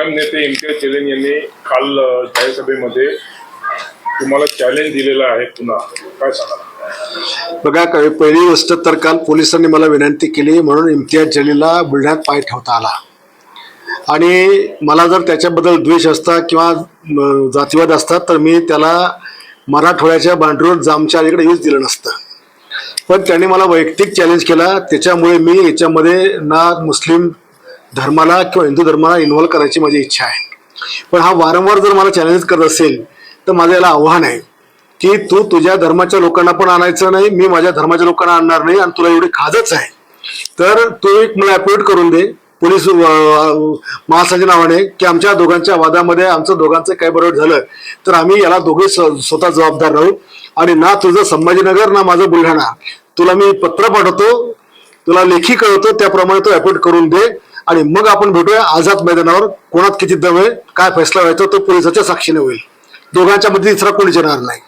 MIM नेते इम्तियाज जलील यांनी काल अ, जाहीर सभेमध्ये तुम्हाला चॅलेंज दिलेला आहे पुन्हा. काय सांगा बघा काय पहिली गोष्ट तर काल पोलिसांनी मला विनंती केली म्हणून इम्तियाज जलीला बुलढाण्यात पाय ठेवता आला. आणि मला जर त्याच्याबद्दल द्वेष असता किंवा जातीवाद असता तर मी त्याला मराठवाड्याच्या बांधरूर जामच्या अलीकडे यूज दिलं नसतं. पण त्याने मला वैयक्तिक चॅलेंज केला. त्याच्यामुळे मी याच्यामध्ये ना मुस्लिम धर्माला किंवा हिंदू धर्माला इन्व्हॉल्व करायची माझी इच्छा आहे. पण हा वारंवार जर मला चॅलेंज करत असेल तर माझं याला आव्हान आहे की तू तुझ्या धर्माच्या लोकांना पण आणायचं नाही मी माझ्या धर्माच्या लोकांना आणणार नाही आणि तुला एवढी खाजच आहे. तर तू एक मला अपोइंट करून दे. पोलीस अं, महासाच्या नावाने की आमच्या दोघांच्या वादामध्ये आमचं दोघांचं काय बरोबर झालं तर आम्ही याला दोघे स्वतः जबाबदार राहू. आणि ना तुझं संभाजीनगर ना माझं बुलढाणा. तुला मी पत्र पाठवतो तुला लेखी कळवतो त्याप्रमाणे तो अपोइंट करून दे. आणि मग आपण भेटूया आझाद मैदानावर. कोणात किती दम आहे काय फैसला व्हायचा तो पोलिसाच्या साक्षीने होईल. दोघांच्या मध्ये तिसरा कोणी येणार नाही.